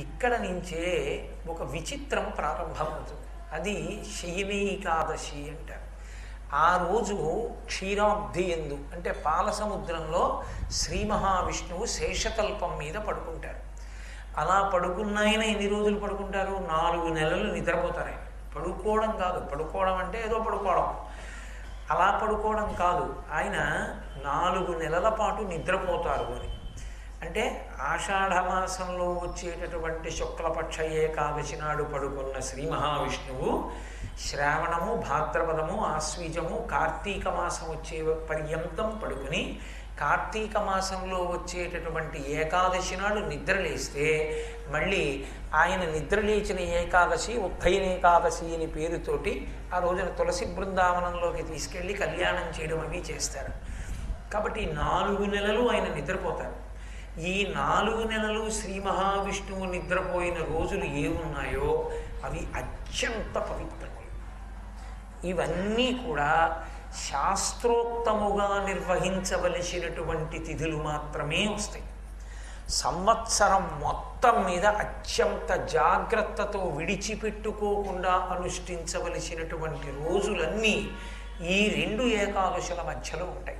ఇక్కడ నుంచే ఒక విచిత్రం ప్రారంభమవుతుంది. అది శయనీకాదశి అంటారు. ఆ రోజు క్షీరాబ్ది ఎందు అంటే పాల సముద్రంలో శ్రీ మహావిష్ణువు శేషతల్పం మీద పడుకుంటారు. అలా పడుకున్న ఆయన ఎన్ని రోజులు పడుకుంటారు? నాలుగు నెలలు నిద్రపోతారు ఆయన. పడుకోవడం కాదు. పడుకోవడం అంటే ఏదో పడుకోవడం. అలా పడుకోవడం కాదు. ఆయన నాలుగు నెలల పాటు నిద్రపోతారు అని. అంటే ఆషాఢమాసంలో వచ్చేటటువంటి శుక్లపక్ష ఏకాదశి నాడు పడుకున్న శ్రీ మహావిష్ణువు శ్రావణము భాద్రపదము ఆశ్వీజము కార్తీక మాసం వచ్చే పర్యంతం పడుకుని కార్తీక మాసంలో వచ్చేటటువంటి ఏకాదశి నాడు నిద్రలేస్తే మళ్ళీ ఆయన నిద్రలేచిన ఏకాదశి ఉత్తైన ఏకాదశి అని పేరుతోటి ఆ రోజున తులసి బృందావనంలోకి తీసుకెళ్ళి కళ్యాణం చేయడం అవి చేస్తారు. కాబట్టి నాలుగు నెలలు ఆయన నిద్రపోతారు. ఈ నాలుగు నెలలు శ్రీ మహావిష్ణువు నిద్రపోయిన రోజులు ఏమున్నాయో అవి అత్యంత పవిత్రములు ఇవన్నీ కూడా శాస్త్రోక్తముగా నిర్వహించవలసినటువంటి తిథులు మాత్రమే వస్తాయి. సంవత్సరం మొత్తం మీద అత్యంత జాగ్రత్తతో విడిచిపెట్టుకోకుండా అనుష్ఠించవలసినటువంటి రోజులన్నీ ఈ రెండు ఏకాదశుల మధ్యలో ఉంటాయి.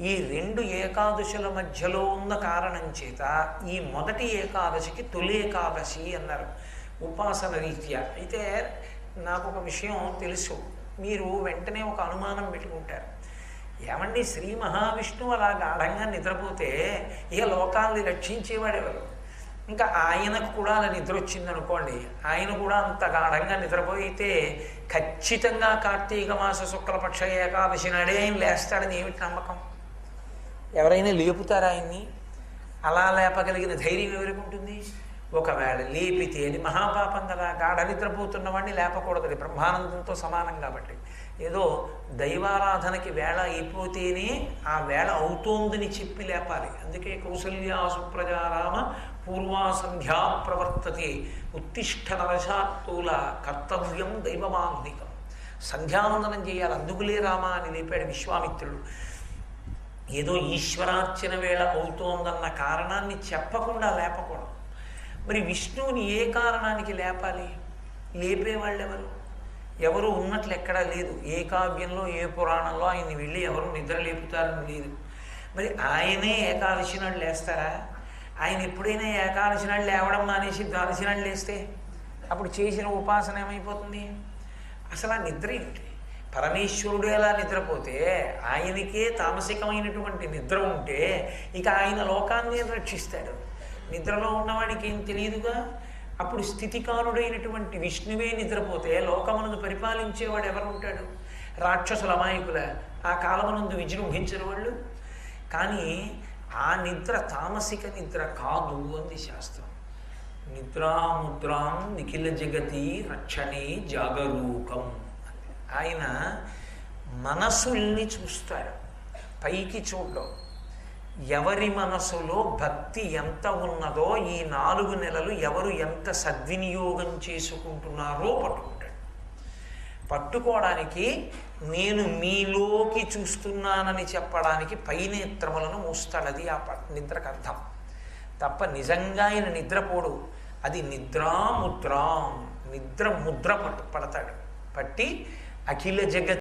ఈ రెండు ఏకాదశుల మధ్యలో ఉన్న కారణం చేత ఈ మొదటి ఏకాదశికి తొలి ఏకాదశి అన్నారు. ఉపాసన రీత్యా. అయితే నాకు ఒక విషయం తెలుసు. మీరు వెంటనే ఒక అనుమానం పెట్టుకుంటారు. ఏమండి శ్రీ మహావిష్ణువు అలా గాఢంగా నిద్రపోతే ఇక లోకాల్ని రక్షించేవాడెవరు ఇంకా ఆయనకు కూడా అలా నిద్ర వచ్చిందనుకోండి. ఆయన కూడా అంత గాఢంగా నిద్రపోయితే ఖచ్చితంగా కార్తీక మాస శుక్లపక్ష ఏకాదశి నాడే ఆయన లేస్తాడని ఏమిటి నమ్మకం? ఎవరైనా లేపుతారా ఆయన్ని? అలా లేపగలిగిన ధైర్యం ఎవరికి ఉంటుంది? ఒకవేళ లేపితే అది మహాపాపం కదా గాఢ నిద్రపోతున్న వాడిని లేపకూడదు బ్రహ్మానందంతో సమానం కాబట్టి. ఏదో దైవారాధనకి వేళ అయిపోతేనే ఆ వేళ అవుతోందని చెప్పి లేపాలి. అందుకే కౌసల్యా సుప్రజారామ పూర్వాసంధ్యా ప్రవర్తతే. ఉత్తిష్ట నరశాత్తుల కర్తవ్యం దైవమాంధికం సంధ్యావందనం చేయాలి. అందుకులే రామా అని లేపాడు విశ్వామిత్రుడు. ఏదో ఈశ్వరార్చన వేళ అవుతోందన్న కారణాన్ని చెప్పకుండా లేపకూడదు. మరి విష్ణువుని ఏ కారణానికి లేపాలి? లేపేవాళ్ళు ఎవరు ఎవరు ఉన్నట్లు ఎక్కడా లేదు. ఏ కావ్యంలో ఏ పురాణంలో ఆయన్ని వెళ్ళి ఎవరు నిద్ర లేపుతారని లేదు. మరి ఆయనే ఏకాదశి నాడు లేస్తారా? ఆయన ఎప్పుడైనా ఏకాదశి నాడు లేవడం మానేసి ద్వాదశి నాడు లేస్తే అప్పుడు చేసిన ఉపాసన ఏమైపోతుంది? అసలు ఆ నిద్ర ఏమిటి? పరమేశ్వరుడు ఎలా నిద్రపోతే ఆయనకే తామసికమైనటువంటి నిద్ర ఉంటే ఇక ఆయన లోకాన్ని రక్షిస్తాడు. నిద్రలో ఉన్నవాడికి ఏం తెలియదుగా? అప్పుడు స్థితికారుడైనటువంటి విష్ణువే నిద్రపోతే లోకమునందు పరిపాలించేవాడు ఎవరు ఉంటాడు రాక్షసుల అమాయకుల ఆ కాలమునందు విజృంభించిన వాళ్ళు. కానీ ఆ నిద్ర తామసిక నిద్ర కాదు అంది శాస్త్రం. నిద్రాముద్రాం నిఖిల జగతి రక్షణే జాగరూకం. ఆయన మనసుల్ని చూస్తాడు. పైకి చూడడం ఎవరి మనసులో భక్తి ఎంత ఉన్నదో ఈ నాలుగు నెలలు ఎవరు ఎంత సద్వినియోగం చేసుకుంటున్నారో పట్టుకుంటాడు. పట్టుకోవడానికి నేను మీలోకి చూస్తున్నానని చెప్పడానికి పైనేత్రములను మూస్తాడు. అది ఆ నిద్రకు అర్థం. తప్ప నిజంగా ఆయన నిద్రపోడు అది నిద్రాముద్రాం నిద్ర ముద్ర పట్టు పడతాడు. పట్టి అఖిల జగత్